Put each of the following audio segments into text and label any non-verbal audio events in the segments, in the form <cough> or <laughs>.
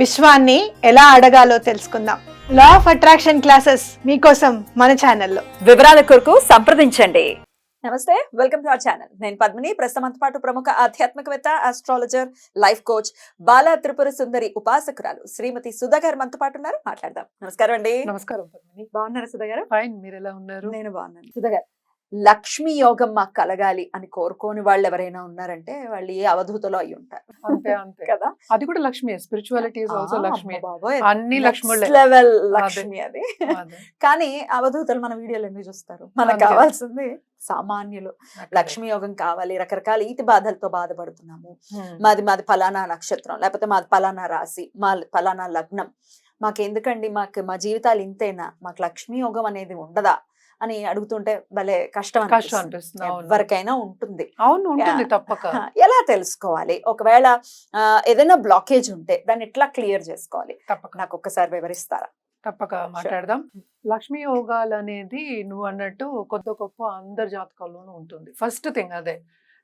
విశ్వాన్ని ఎలా అడగాలో తెలుసుకుందాం. లా ఆఫ్ అట్రాక్షన్ క్లాసెస్ మీకోసం మన ఛానల్లో. వివరాల కొరకు సంప్రదించండి. నమస్తే వెల్కమ్ టు అవర్ ఛానల్ నేను పద్మిని ప్రస్తుతం పాటు ప్రముఖ ఆధ్యాత్మికవేత్త astrologer life coach Bala Tripura Sundari ఉపాసకురాలు శ్రీమతి సుధా గారు మనతో పాటు ఉన్నారు. మాట్లాడదాం. నమస్కారం అండి. నమస్కారం పద్మిని. బాగున్నారా సుధా గారు ఫైన్ మీరు ఎలా ఉన్నారు? నేను బాగున్నాను. సుధా గారు లక్ష్మీ యోగం మాకు కలగాలి అని కోరుకోని వాళ్ళు ఎవరైనా ఉన్నారంటే వాళ్ళు ఏ అవధూతలో అయి ఉంటారు. అంతే అంతే. కదా? అది కూడా లక్ష్మి స్పిరిచువాలిటీ ఆల్సో లక్ష్మి. అన్ని లెవెల్ లక్ష్మి అది. కానీ అవధూతలు మన వీడియోలు ఎందుకు చూస్తారు? మనకు. కావాల్సింది సామాన్యులు. లక్ష్మీ యోగం కావాలి రకరకాల ఈతి బాధలతో బాధపడుతున్నాము. మాది మాది ఫలానా నక్షత్రం లేకపోతే మాది ఫలానా రాశి మా ఫలానా లగ్నం. మాకు ఎందుకండి మాకు మా జీవితాలు ఇంతేనా? మాకు లక్ష్మీ యోగం అనేది ఉండదా? అని అడుగుతుంటే భలే కష్టం కష్టం అనిపిస్తుంది. ఎవరికైనా ఉంటుంది. అవును ఉంటుంది. తప్పక. ఎలా తెలుసుకోవాలి? ఒకవేళ ఏదైనా బ్లాకేజ్ ఉంటే దాన్ని ఎట్లా క్లియర్ చేసుకోవాలి? తప్పక. నాకు ఒక్కసారి వివరిస్తారా? తప్పక మాట్లాడదాం. లక్ష్మీ యోగాలు అనేది నువ్వు అన్నట్టు కొద్ది గొప్ప అందరి జాతకాల్లోనూ ఉంటుంది. ఫస్ట్ థింగ్ అదే.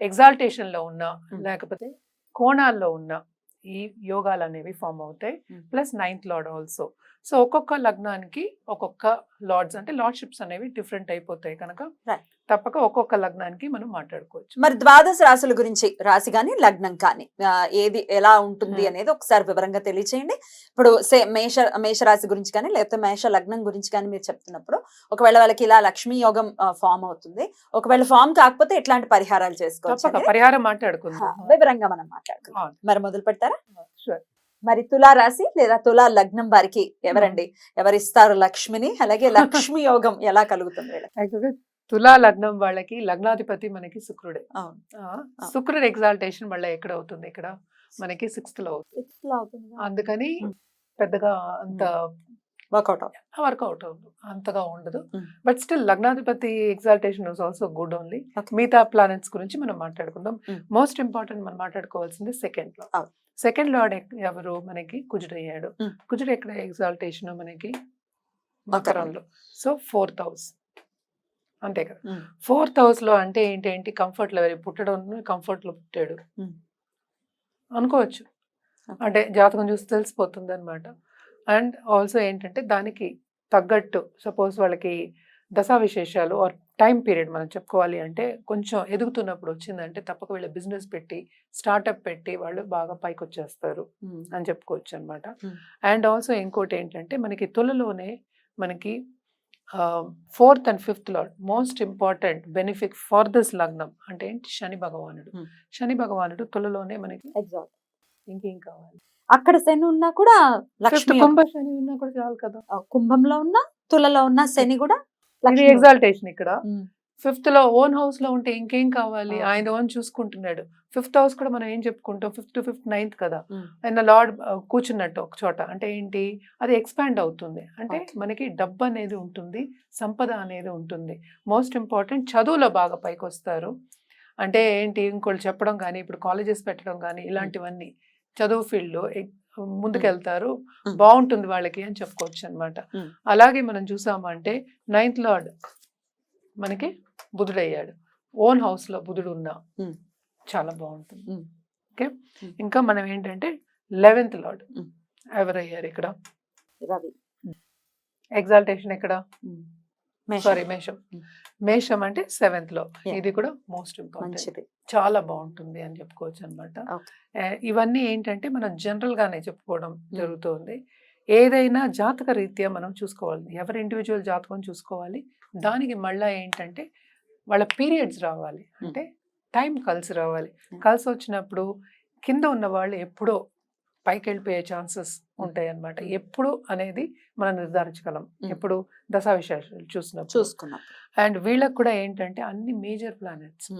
ఎగ్జాల్టేషన్లో ఉన్నా. లేకపోతే కోణాల్లో ఉన్నా ఈ యోగాలు అనేవి ఫామ్ అవుతాయి. Plus ninth lord also so ఒక్కొక్క లగ్నానికి ఒక్కొక్క లార్డ్స్ అంటే లార్డ్షిప్స్ అనేవి డిఫరెంట్ అయిపోతాయి కనుక. తప్పక ఒక్కొక్క లగ్నానికి మనం మాట్లాడుకోవచ్చు మరి ద్వాదశ రాశుల గురించి రాశి కానీ లగ్నం కానీ ఏది ఎలా ఉంటుంది Hmm. అనేది ఒకసారి వివరంగా తెలియచేయండి ఇప్పుడు సే మేష మేషరాశి గురించి కానీ లేకపోతే మేష లగ్నం గురించి కానీ మీరు చెప్తున్నప్పుడు ఒకవేళ వాళ్ళకి ఇలా లక్ష్మీ యోగం ఫామ్ అవుతుంది ఒకవేళ ఫామ్ కాకపోతే ఎట్లాంటి పరిహారాలు చేసుకోవచ్చు పరిహారం మాట్లాడుకుందాం వివరంగా మనం మాట్లాడుకుందాం. మరి మొదలు పెడతారా. మరి తులా రాశి లేదా తులా లగ్నం వారికి ఎవరండి? ఎవరిస్తారు లక్ష్మిని? అలాగే లక్ష్మి <laughs> యోగం ఎలా కలుగుతుంది తులా లగ్నం వాళ్ళకి లగ్నాధిపతి మనకి శుక్రుడే. శుక్రుడు ఎగ్జాల్టేషన్ మళ్ళీ ఎక్కడ అవుతుంది ఇక్కడ? మనకి సిక్స్త్లో అవుతుంది? అందుకని. పెద్దగా అంత వర్కౌట్ వర్కౌట్ అంతగా ఉండదు. బట్ స్టిల్ లగ్నాధిపతి exaltation is also good only. మిగతా ప్లానెట్స్ గురించి మనం మాట్లాడుకుందాం. మోస్ట్ ఇంపార్టెంట్ మనం మాట్లాడుకోవాల్సింది సెకండ్లో. సెకండ్లో ఎవరు మనకి? కుజుడు అయ్యాడు. కుజుడు ఎక్కడ ఎగ్జాల్టేషన్ మనకి? మకరంలో. So fourth house. అంతే కదా. ఫోర్త్ హౌస్లో అంటే ఏంటి ఏంటి కంఫర్ట్ లెవెల్. పుట్టడం కంఫర్ట్లో పుట్టాడు. అనుకోవచ్చు. అంటే జాతకం చూసి తెలిసిపోతుంది అనమాట అండ్ ఆల్సో ఏంటంటే దానికి తగ్గట్టు సపోజ్ వాళ్ళకి దశా విశేషాలు ఆర్ టైం పీరియడ్ మనం చెప్పుకోవాలి అంటే కొంచెం ఎదుగుతున్నప్పుడు వచ్చిందంటే తప్పక వీళ్ళ బిజినెస్ పెట్టి స్టార్టప్ పెట్టి వాళ్ళు బాగా పైకి వచ్చేస్తారు అని చెప్పుకోవచ్చు అనమాట. అండ్ ఆల్సో ఇంకోటి ఏంటంటే మనకి తులలోనే మనకి fourth and fifth lord most important benefit for this లగ్నం అంటే ఏంటి? శని భగవానుడు. శని భగవానుడు తులలోనే మనకి ఎగ్జాక్ట్. ఇంకేం కావాలి? అక్కడ శని ఉన్నా కూడా కుంభ శని ఉన్నా కూడా చాలు కదా. కుంభంలో ఉన్న తులలో ఉన్న శని కూడా ఇది ఎగ్జాల్టేషన్ ఇక్కడ. ఫిఫ్త్లో ఓన్ హౌస్లో ఉంటే ఇంకేం కావాలి. ఆయన ఓన్ చూసుకుంటున్నాడు. ఫిఫ్త్ హౌస్ కూడా మనం ఏం చెప్పుకుంటాం? ఫిఫ్త్ ఫిఫ్త్ నైన్త్ కదా. ఆయన లార్డ్ కూర్చున్నట్టు ఒక చోట. అంటే ఏంటి? అది ఎక్స్పాండ్ అవుతుంది. అంటే. మనకి డబ్బు అనేది ఉంటుంది సంపద అనేది ఉంటుంది. మోస్ట్ ఇంపార్టెంట్ చదువులో బాగా పైకి వస్తారు. అంటే ఏంటి? ఇంకోళ్ళు చెప్పడం కానీ ఇప్పుడు కాలేజెస్ పెట్టడం కానీ ఇలాంటివన్నీ. చదువు ఫీల్డ్లో ముందుకెళ్తారు. బాగుంటుంది వాళ్ళకి అని చెప్పుకోవచ్చు అనమాట. అలాగే మనం చూసామంటే నైన్త్ లార్డ్ మనకి బుధుడయ్యాడు ఓన్ హౌస్లో బుధుడు ఉన్నా. చాలా బాగుంటుంది. ఓకే. ఇంకా మనం ఏంటంటే లెవెన్త్ లార్డ్. ఎవరయ్యారు ఇక్కడ రవి ఎగ్జాల్టేషన్ మేషం. సారీ మేషం. మేషం అంటే సెవెంత్లో. ఇది కూడా మోస్ట్ ఇంపార్టెంట్. చాలా బాగుంటుంది అని చెప్పుకోవచ్చు అనమాట. ఇవన్నీ ఏంటంటే మనం జనరల్ గానే చెప్పుకోవడం జరుగుతుంది. ఏదైనా జాతక రీత్యా మనం చూసుకోవాలి. ఎవరి ఇండివిజువల్ జాతకం చూసుకోవాలి? దానికి మళ్ళా ఏంటంటే వాళ్ళ పీరియడ్స్ రావాలి. అంటే టైం కలిసి రావాలి. కలిసి వచ్చినప్పుడు కింద ఉన్న వాళ్ళు ఎప్పుడో పైకి వెళ్ళిపోయే ఛాన్సెస్ ఉంటాయి అన్నమాట Hmm. ఎప్పుడు అనేది మనం నిర్ధారించగలం. ఎప్పుడు దశా విశేషాలు చూసినప్పుడు. చూసుకున్నాం అండ్ వీళ్ళకి కూడా ఏంటంటే అన్ని మేజర్ ప్లానెట్స్.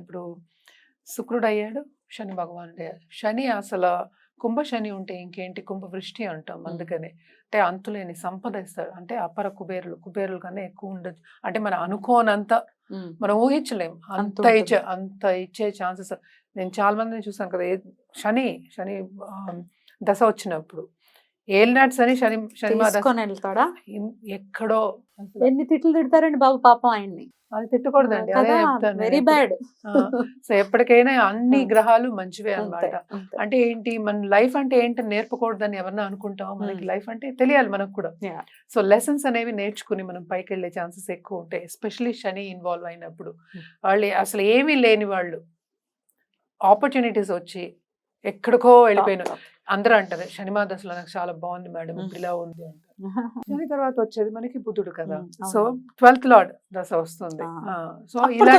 ఇప్పుడు శుక్రుడు అయ్యాడు శని భగవానుడు అయ్యాడు శని అసలు కుంభ శని ఉంటే ఇంకేంటి? కుంభ వృష్టి అంటాం. అందుకనే. అంటే అంతులేని సంపద ఇస్తాడు. అంటే అపర కుబేరులు కుబేరులు కన్నా ఎక్కువ ఉండొచ్చు. అంటే మనం అనుకోనంత మనం ఊహించలేం. అంత ఇచ్చే. అంత ఇచ్చే ఛాన్సెస్. నేను చాలా మందిని చూసాను కదా శని శని దశ వచ్చినప్పుడు ఏలినాటి శని శని వెళ్తాడా ఎక్కడో ఎన్ని తిట్లు తిడతారండి బాబు పాపం ఆయన్ని అది తిట్టకూడదండి అదే వెరీ బ్యాడ్. సో ఎప్పటికైనా అన్ని. గ్రహాలు మంచివే అంతే. అంటే ఏంటి మన లైఫ్ అంటే ఏంటని నేర్పకూడదని ఎవరన్నా అనుకుంటాం మనకి. లైఫ్ అంటే తెలియాలి మనకు కూడా. సో లెసన్స్ అనేవి నేర్చుకుని మనం పైకి వెళ్ళే ఛాన్సెస్ ఎక్కువ ఉంటాయి ఎస్పెషలీ శని ఇన్వాల్వ్ అయినప్పుడు. వాళ్ళు అసలు ఏమీ లేని వాళ్ళు ఆపర్చునిటీస్ వచ్చి ఎక్కడికో వెళ్ళిపోయిన Top, అందరూ అంటారు శనిమా దశలో నాకు చాలా బాగుంది మేడం. ఇప్పుడు ఇలా ఉంది అంటారు. <laughs> శని తర్వాత వచ్చేది మనకి బుధుడు కదా సో. ట్వెల్త్ లార్డ్ దశ వస్తుంది. సో ఇలా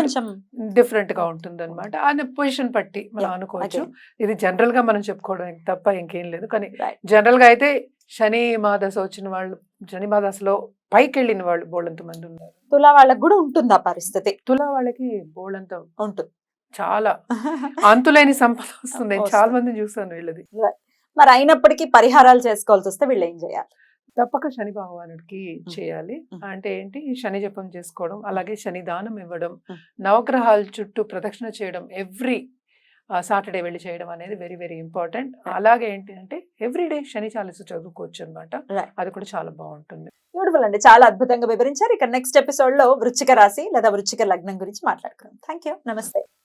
డిఫరెంట్గా ఉంటుంది అనమాట ఆ పొజిషన్ పట్టి మనం అనుకోవచ్చు. ఇది జనరల్గా మనం చెప్పుకోవడం తప్ప ఇంకేం లేదు కానీ. జనరల్గా అయితే శని మాదశ వచ్చిన వాళ్ళు శని మాదశలో పైకి వెళ్ళిన వాళ్ళు బోళ్ళంత మంది ఉన్నారు తులా వాళ్ళకి కూడా ఉంటుంది ఆ పరిస్థితి తులా వాళ్ళకి బోళ్ళంత ఉంటుంది చాలా <laughs> అంతులేని సంపద వస్తుంది చాలా. మందిని చూసాను వీళ్ళది మరి అయినప్పటికీ పరిహారాలు చేసుకోవాల్సి వస్తే వీళ్ళు ఏం చేయాలి? తప్పక శని భగవానుడికి చేయాలి. అంటే ఏంటి? శని జపం చేసుకోవడం అలాగే శని దానం ఇవ్వడం. నవగ్రహాల చుట్టూ ప్రదక్షిణ చేయడం ఎవ్రీ సాటర్డే వెళ్ళి చేయడం అనేది వెరీ వెరీ ఇంపార్టెంట్. అలాగే ఏంటి అంటే ఎవ్రీ డే శని చాలీస చదువుకోవచ్చు అనమాట. అది కూడా చాలా బాగుంటుంది. బ్యూటిఫుల్ అండి. చాలా అద్భుతంగా వివరించారు. ఇక నెక్స్ట్ ఎపిసోడ్లో వృచ్చిక రాశి లేదా వృచ్చిక లగ్నం గురించి మాట్లాడుకుందాం. థ్యాంక్ యూ నమస్తే